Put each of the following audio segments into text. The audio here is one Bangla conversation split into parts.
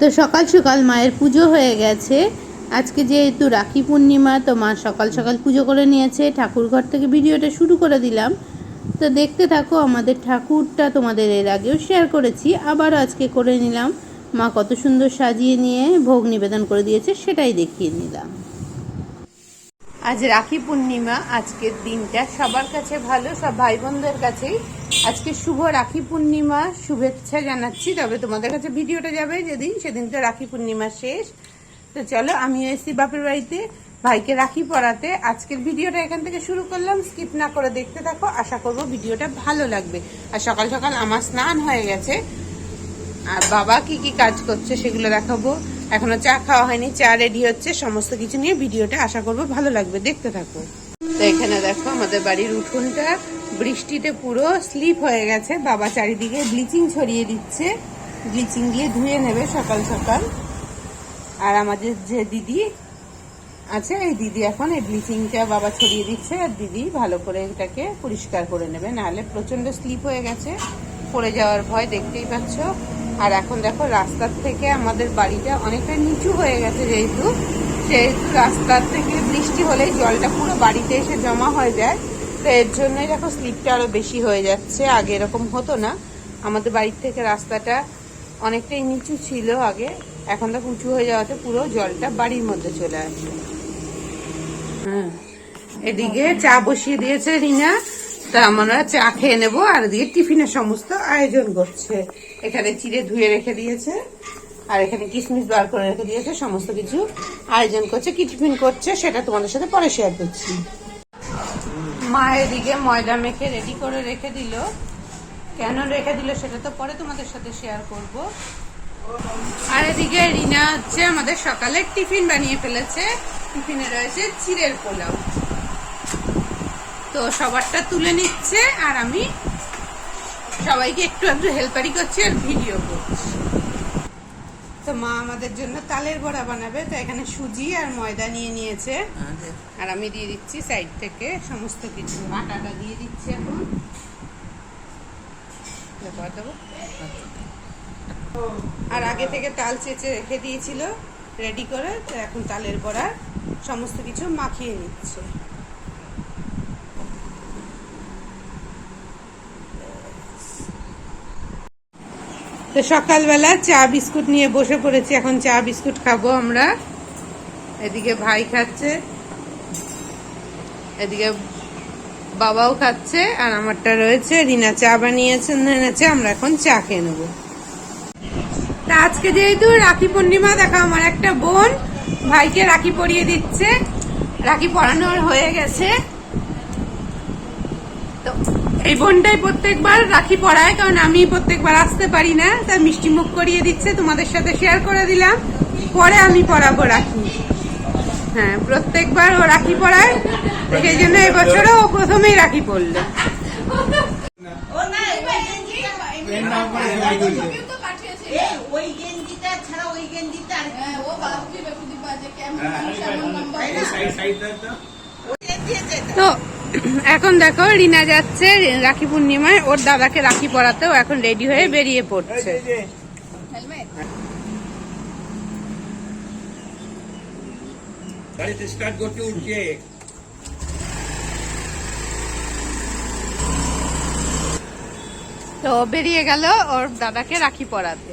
তো সকাল সকাল মায়ের পুজো হয়ে গেছে। আজকে যেহেতু রাখি পূর্ণিমা, তো মা সকাল সকাল পুজো করে নিয়েছে। ঠাকুর ঘর থেকে ভিডিওটা শুরু করে দিলাম। তো দেখতে থাকো, আমাদের ঠাকুরটা তোমাদের এর আগেও শেয়ার করেছি। আবার আজকে করে নিলাম। মা কত সুন্দর সাজিয়ে নিয়ে ভোগ নিবেদন করে দিয়েছে, সেটাই দেখিয়ে নিলাম। আজ রাখি পূর্ণিমা, আজকের দিনটা সবার কাছে ভালো, সব ভাই বোনদের কাছেই। আজকে শুভ রাখি পূর্ণিমা শুভেচ্ছা জানাচ্ছি, তবে তোমাদের কাছে ভিডিওটা যাবে যেদিন, সেদিন তো রাখি পূর্ণিমা শেষ। তো চলো, আমিও এসেছি বাপের বাড়িতে। ভাইকে রাখি পরাতে। আজকের ভিডিওটা এখান থেকে শুরু করলাম। স্কিপ না করে দেখতে থাকো। আশা করব ভিডিওটা ভালো লাগবে। আর সকাল সকাল আমার স্নান হয়ে গেছে। আর বাবা কি কি কাজ করছে সেগুলো দেখাবো। এখনও চা খাওয়া হয়নি, চা রেডি হচ্ছে। সমস্ত কিছু নিয়ে ভিডিওটা আশা করব ভালো লাগবে। দেখতে থাকো। তো এখানে দেখো আমাদের বাড়ির উঠোনটা। বৃষ্টিতে পুরো স্লিপ হয়ে গেছে। বাবা চারিদিকে ব্লিচিং ছড়িয়ে দিচ্ছে। ব্লিচিং দিয়ে ধুয়ে নেবে সকাল সকাল। আর আমাদের যে দিদি আছে, এই দিদি এখন এই ব্লিচিংটা বাবা ছড়িয়ে দিচ্ছে। আর দিদি ভালো করে এটাকে পরিষ্কার করে নেবে। নাহলে প্রচণ্ড স্লিপ হয়ে গেছে। পড়ে যাওয়ার ভয় দেখতেই পাচ্ছ। আর এখন দেখো, রাস্তার থেকে আমাদের বাড়িটা অনেকটা নিচু হয়ে গেছে যেহেতু। সেহেতু রাস্তার থেকে বৃষ্টি হলেই জলটা পুরো বাড়িতে এসে জমা হয়ে যায়। তো এর জন্যই দেখো স্লিপটা আরও বেশি হয়ে যাচ্ছে। আগে এরকম হতো না। আমাদের বাড়ির থেকে রাস্তাটা অনেকটাই নিচু ছিল আগে। এখন তো উঁচু হয়ে যাওয়াতে পুরো জলটা বাড়ির মধ্যে চলে আসে এদিকে চা বসিয়ে দিয়েছে রিনা। তা আমরা চা খেয়ে নেব আর এদিকে টিফিনের সমস্ত আয়োজন করছে। এখানে চিড়ে ধুয়ে রেখে দিয়েছে। আর এখানে কিশমিশ বার করে রেখে দিয়েছে। সমস্ত কিছু আয়োজন করছে, কি টিফিন করছে সেটা তোমাদের সাথে পরে শেয়ার করছি। মা এদিকে ময়দা মেখে রেডি করে রেখে দিল। কেন রেখে দিল সেটা তো পরে তোমাদের সাথে শেয়ার করব। আর এদিকে রিনা হচ্ছে আমাদের সকালে টিফিন বানিয়ে ফেলেছে। টিফিনে রয়েছে চিড়ের পোলাও। তো সবারটা তুলে নিচ্ছে আর আমি সবাইকে একটু একটু হেল্পারি করছি আর ভিডিও করছি। তো মা আমাদের জন্য তালের বড়া বানাবে তো এখানে সুজি আর ময়দা নিয়ে নিয়েছে। আর আমি দিয়ে দিচ্ছি সাইড থেকে সমস্ত কিছু। আটাটা দিয়ে দিচ্ছি এখন। আর আগে থেকে তাল চেঁচে রেখে দিয়েছিল রেডি করে তো এখন তালের বড়া সমস্ত কিছু মাখিয়ে নিচ্ছে। তো সকালবেলা চা বিস্কুট নিয়ে বসে পড়েছি, এখন চা বিস্কুট খাব আমরা। এদিকে ভাই খাচ্ছে, এদিকে বাবাও খাচ্ছে, আর আমারটা রয়েছে, রিনা চা বানিয়েছেন এনেছে, আমরা এখন চা খেয়ে নেব। তা আজকে যেহেতু রাখি পূর্ণিমা, দেখো আমার একটা বোন, ভাইকে রাখি পরিয়ে দিচ্ছে। রাখি পরানোর হয়ে গেছে। তো এই বোনটাই প্রত্যেকবার রাখি পরায় কারণ আমি প্রত্যেকবার আসতে পারি না তাই মিষ্টি মুখ করিয়ে দিচ্ছে তোমাদের সাথে শেয়ার করে দিলাম। পরে আমি পড়াবো রাখি। হ্যাঁ প্রত্যেকবার ও রাখি পরায় তো সেই জন্য এবছরও ও প্রথমেই রাখি ওই গেঞ্জিটা ওই গেঞ্জিটা সাইড সাইড গেঞ্জিতে তো এখন দেখো রিনা যাচ্ছে রাখি পূর্ণিমায় ওর দাদাকে রাখি পরাতে ও এখন রেডি হয়ে বেরিয়ে পড়ছে। স্টার্ট করতে উঠছে। তো বেরিয়ে গেল ওর দাদাকে রাখি পরাতে।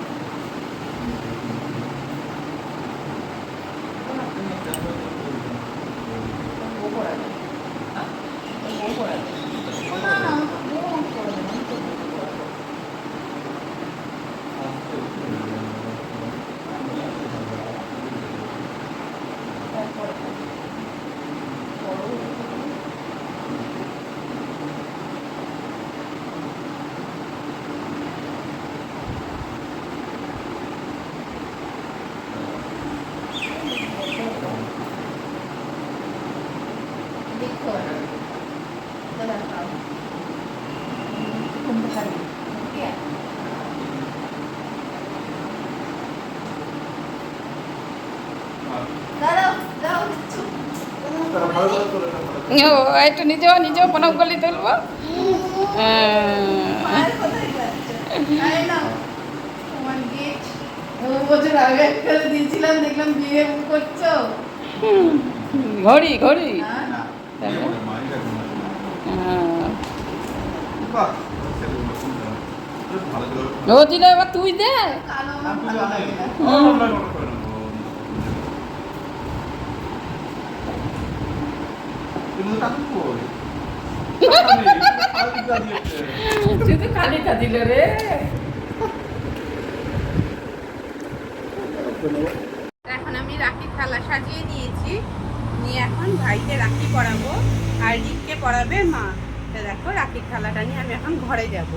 কোথায় যাচ্ছে? আরে নাও, তোমার gift। দু বছর আগে একটা দিয়েছিলাম দেখলাম বিয়ে করছ ঘড়ি ঘড়ি? ও এবার তুই দে কালো আমার ভালো লাগে না। শুধু এখন আমি রাখি থালা সাজিয়ে নিয়েছি। নিয়ে এখন ভাইকে রাখি পরাবো। আর রিককে পরাবে মা। দেখো রাখির থালাটা নিয়ে আমি এখন ঘরে যাব।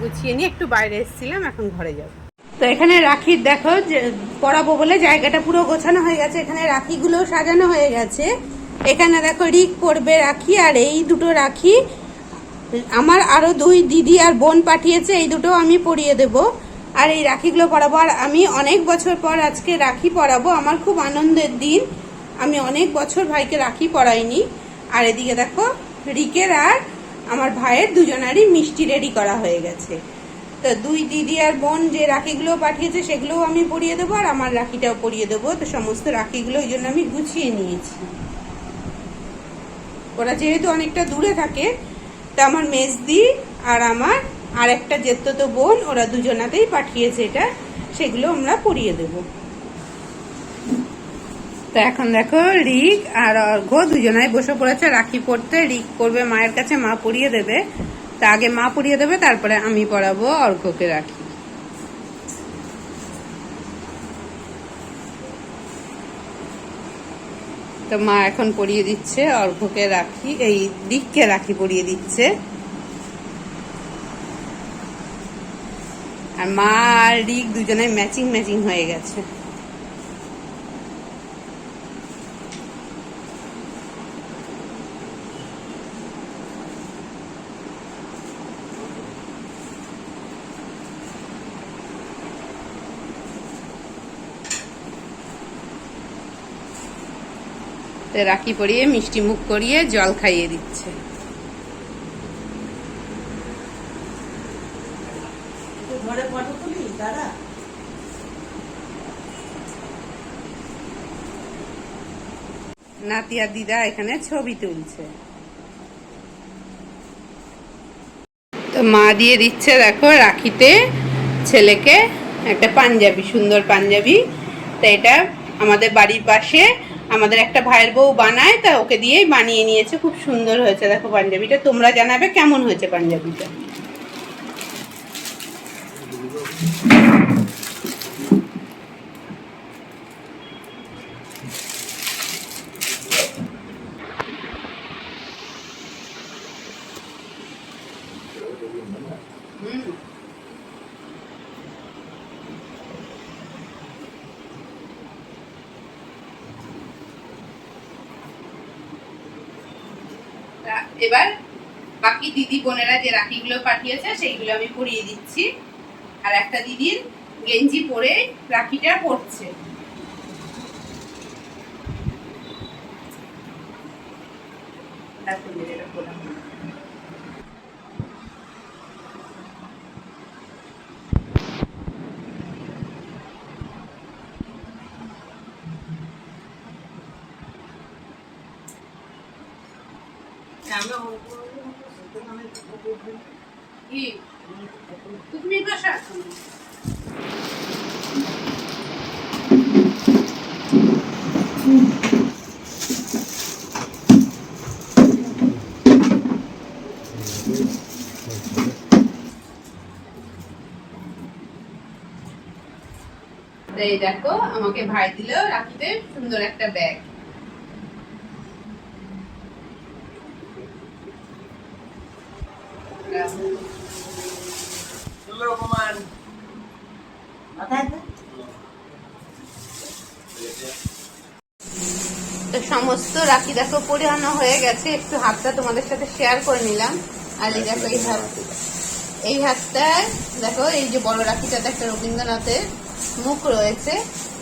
গুছিয়ে নিয়ে একটু বাইরে এসেছিলাম, এখন ঘরে যাব। তো এখানে রাখির দেখো যে পরাবো বলে জায়গাটা পুরো গোছানো হয়ে গেছে। এখানে রাখিগুলো সাজানো হয়ে গেছে। এখানে দেখো রিক পরবে রাখি আর এই দুটো রাখি। আমার আরও দুই দিদি আর বোন পাঠিয়েছে, এই দুটো আমি পরিয়ে দেব। আর এই রাখিগুলো পরাবো। আর আমি অনেক বছর পর আজকে রাখি পরাবো। আমার খুব আনন্দের দিন। আমি অনেক বছর ভাইকে রাখি পরাইনি। আর এদিকে দেখো রিকের আর আমার ভাইয়ের দুজনারই মিষ্টি রেডি করা হয়ে গেছে। তো দুই দিদি আর বোন যে রাখিগুলো পাঠিয়েছে, সেগুলোও আমি পরিয়ে দেবো আর আমার রাখিটাও পরিয়ে দেবো। তো সমস্ত রাখিগুলো ওই জন্য আমি গুছিয়ে নিয়েছি। ওরা যেহেতু অনেকটা দূরে থাকে, তা আমার মেজদি আর আমার আর একটা তো বোন, ওরা দুজনাতেই পাঠিয়েছে এটা, সেগুলো আমরা পরিয়ে দেব। তো এখন দেখো, রিক আর অর্ঘ দুজনাই বসে পড়েছে, রাখি পড়তে, রিক পড়বে, মায়ের কাছে মা পরিয়ে দেবে। তা আগে মা পরিয়ে দেবে, তারপরে আমি পড়াবো অর্ঘকে রাখি। তো মা এখন পরিয়ে দিচ্ছে অর্ঘকে রাখি, এই দিককে রাখি পরিয়ে দিচ্ছে। আর মা আর রিক দুজনে ম্যাচিং ম্যাচিং হয়ে গেছে। তো রাখি পরিয়ে মিষ্টি মুখ করিয়ে জল খাইয়ে দিচ্ছে। ঘরে ফটো তুলি দাদা নাতি আর দিদা এখানে ছবি তুলছে। তো মা দিয়ে দিচ্ছে দেখো রাখিতে ছেলেকে একটা পাঞ্জাবি সুন্দর পাঞ্জাবি। তো এটা আমাদের বাড়ির পাশে আমাদের একটা ভাইয়ের বউ বানায়, তা ওকে দিয়েই বানিয়ে নিয়েছে। খুব সুন্দর হয়েছে, দেখো পাঞ্জাবিটা। তোমরা জানাবে কেমন হয়েছে পাঞ্জাবিটা তা এবার বাকি দিদি বোনেরা যে রাখিগুলো পাঠিয়েছে, সেইগুলো আমি পরিয়ে দিচ্ছি। আর একটা দিদির গেঞ্জি পরে রাখিটা পরছে। তারপর এই দেখো আমাকে ভাই দিল রাখিতে সুন্দর একটা ব্যাগ মাথায় সমস্ত রাখি দেখো পরিহানো হয়ে গেছে। একটু হাতটা তোমাদের সাথে শেয়ার করে নিলাম। আর এই দেখো, এই হাত এই হাতটায় দেখো, এই যে বড় রাখিটাতে একটা রবীন্দ্রনাথের মুখ রয়েছে।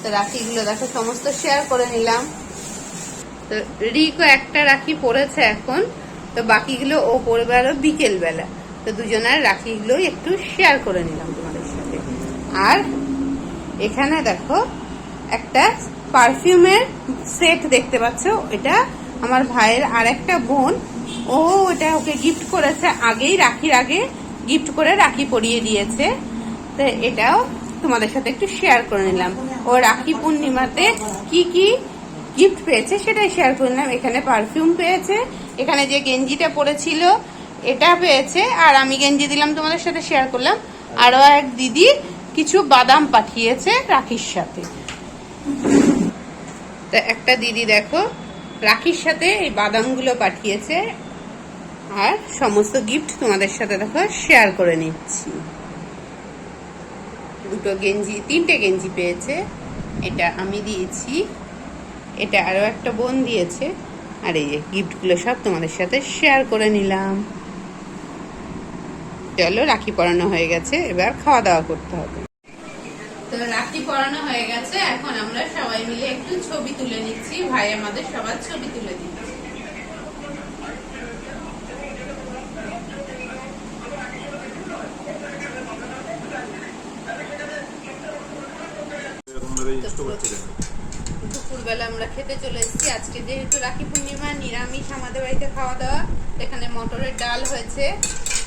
তো রাখিগুলো দেখো, সমস্ত শেয়ার করে নিলাম। তো রিকও একটা রাখি পড়েছে এখন। তো বাকিগুলো ও পড়বে আরও বিকেল বেলা তো দুজনের রাখিগুলো একটু শেয়ার করে নিলাম তোমাদের সাথে। আর এখানে দেখো, একটা পারফিউমের সেট দেখতে পাচ্ছ? এটা আমার ভাইয়ের আর একটা বোন। ও ওটা ওকে গিফট করেছে আগেই, রাখির আগে গিফট করে রাখি পরিয়ে দিয়েছে। তো এটাও তোমাদের সাথে একটু শেয়ার করে নিলাম। ও রাখি পূর্ণিমাতে কি কি গিফট পেয়েছে সেটাই শেয়ার করে নিলাম। এখানে পারফিউম পেয়েছে, এখানে যে গেঞ্জিটা পরেছিল, এটা পেয়েছে। আর আমি গেঞ্জি দিলাম তোমাদের সাথে শেয়ার করলাম। আরও এক দিদি কিছু বাদাম পাঠিয়েছে রাখির সাথে। তো একটা দিদি দেখো, রাখির সাথে এই বাদামগুলো পাঠিয়েছে আর সমস্ত গিফট তোমাদের সাথে দেখো শেয়ার করে নিচ্ছি। দুটো গেঞ্জি, তিনটে গেঞ্জি পেয়েছে, এটা আমি দিয়েছি, এটা আরও একটা বোন দিয়েছে, আর এই যে গিফটগুলো সব তোমাদের সাথে শেয়ার করে নিলাম। চলো রাখি পরানো হয়ে গেছে, এবার খাওয়া দাওয়া করতে হবে। তো রাখি পরানো হয়ে গেছে, এখন আমরা সবাই মিলে একটু ছবি তুলে নিচ্ছি। ভাই আমাদের সবার ছবি তুলে দিচ্ছে। দুপুরবেলা আমরা খেতে চলে এসেছি। আজকে যেহেতু রাখি পূর্ণিমা, নিরামিষ আমাদের বাড়িতে খাওয়া দাওয়া, এখানে মটরের ডাল হয়েছে,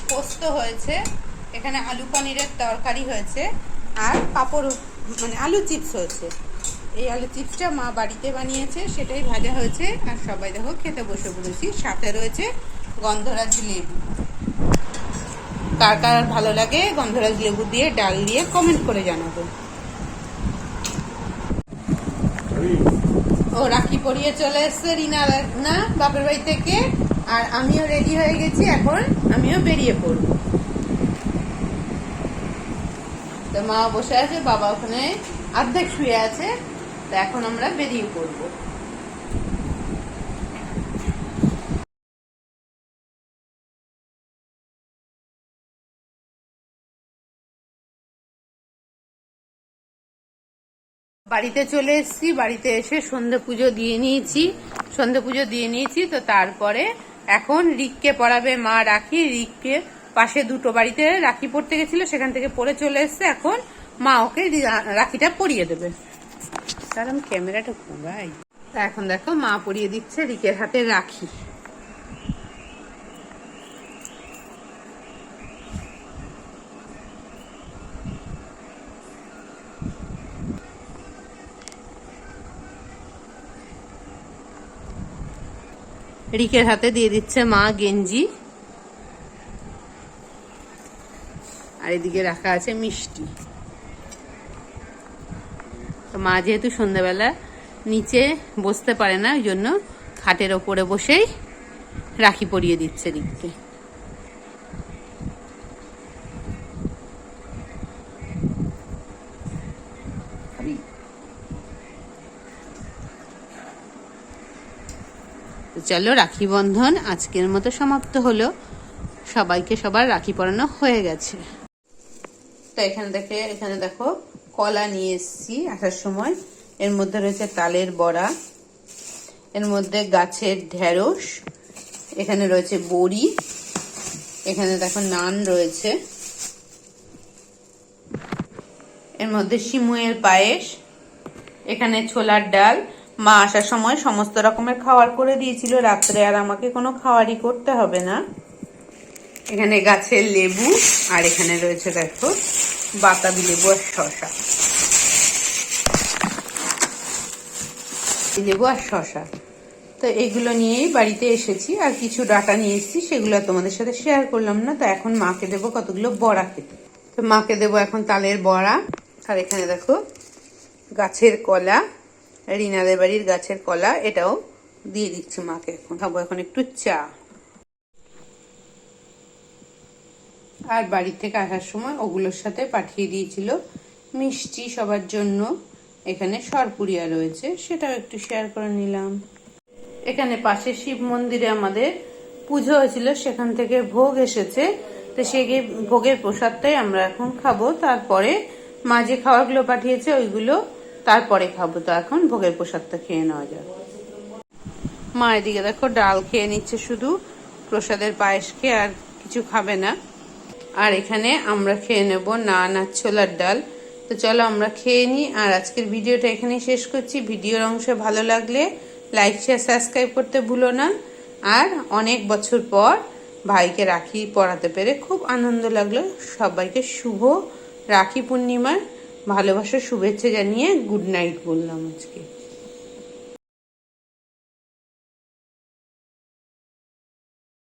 পোস্ত হয়েছে, এখানে আলু পনিরের তরকারি হয়েছে। আর পাঁপড় মানে আলু চিপস হয়েছে। এই আলু চিপসটা মা বাড়িতে বানিয়েছে, সেটাই ভাজা হয়েছে, আর সবাই দেখো খেতে বসে পড়েছি। সাথে রয়েছে গন্ধরাজ লেবু। কার কার ভালো লাগে গন্ধরাজ লেবু দিয়ে ডাল দিয়ে কমেন্ট করে জানাব। ও, রাখি পরিয়ে চলে এসছে রিনা, না, বাপের বাড়ি থেকে। আর আমিও রেডি হয়ে গেছি, এখন আমিও বেরিয়ে পড়ব। মা বসে আছে, বাবা ওখানে অর্ধেক শুয়ে আছে, তো এখন আমরা বেরিয়ে পড়ব। বাড়িতে চলে এসেছি, বাড়িতে এসে সন্ধে পুজো দিয়ে নিয়েছি, সন্ধে পুজো দিয়ে নিয়েছি, তো তারপরে এখন রিককে পড়াবে মা রাখি। রিককে পাশে দুটো বাড়িতে রাখি পড়তে গেছিল, সেখান থেকে পরে চলে এসছে। এখন মা ওকে রাখিটা পরিয়ে দেবে। আমি ক্যামেরাটা ঘুরাই। এখন দেখো, মা পরিয়ে দিচ্ছে রিকের হাতে রাখি। রিকের হাতে দিয়ে দিচ্ছে মা গেঞ্জি। আর এদিকে রাখা আছে মিষ্টি। তো মা যেহেতু সন্ধ্যাবেলা নিচে বসতে পারে না ওই জন্য খাটের ওপরে বসেই রাখি পরিয়ে দিচ্ছে রিককে তো চলো রাখি বন্ধন আজকের মতো সমাপ্ত হলো। সবাইকে সবার রাখি পরানো হয়ে গেছে। তো এখানে দেখে, এখানে দেখো, কলা নিয়ে এসেছি আসার সময়। এর মধ্যে রয়েছে তালের বড়া, এর মধ্যে গাছের ঢেঁড়স, এখানে রয়েছে বড়ি, এখানে দেখো নান রয়েছে। এর মধ্যে সিমুয়ের পায়েস, এখানে ছোলার ডাল। মা আসার সময় সমস্ত রকমের খাবার করে দিয়েছিল, রাত্রে আর আমাকে কোনো খাওয়ারই করতে হবে না। এখানে গাছের লেবু, আর এখানে রয়েছে দেখো বাতাবি লেবু আর শশা লেবু আর শশা তো এগুলো নিয়েই বাড়িতে এসেছি, আর কিছু ডাটা নিয়ে এসেছি, সেগুলো তোমাদের সাথে শেয়ার করলাম না, তো এখন মাকে দেবো কতগুলো বড়া খেতে। তো মাকে দেবো এখন তালের বড়া, আর এখানে দেখো গাছের কলা, রিনাদের বাড়ির গাছের কলা, এটাও দিয়ে দিচ্ছি মাকে এখন। খাব এখন একটু চা। আর বাড়ি থেকে আসার সময় ওগুলোর সাথে পাঠিয়ে দিয়েছিল মিষ্টি সবার জন্য। এখানে সরপুরিয়া রয়েছে, সেটাও একটু শেয়ার করে নিলাম। এখানে পাশে শিব মন্দিরে আমাদের পুজো হয়েছিল, সেখান থেকে ভোগ এসেছে। তো সেই ভোগের প্রসাদটাই আমরা এখন খাব। তারপরে মা যে খাবারগুলো পাঠিয়েছে ওইগুলো তারপরে খাব। তো এখন ভোগের প্রসাদটা খেয়ে নেওয়া যাক। মা এদিকে দেখো ডাল খেয়ে নিচ্ছে, শুধু প্রসাদের পায়েস খেয়ে আর কিছু খাবে না। আর এখানে আমরা খেয়ে নেব নান আর ছোলার ডাল। তো চলো আমরা খেয়ে নিই, আর আজকের ভিডিওটা এখানেই শেষ করছি। ভিডিওর অংশ ভালো লাগলে লাইক শেয়ার সাবস্ক্রাইব করতে ভুলো না। আর অনেক বছর পর ভাইকে রাখি পরাতে পেরে খুব আনন্দ লাগল। সবাইকে শুভ রাখি পূর্ণিমার ভালোবাসার শুভেচ্ছা জানিয়ে গুড নাইট বললাম আজকে।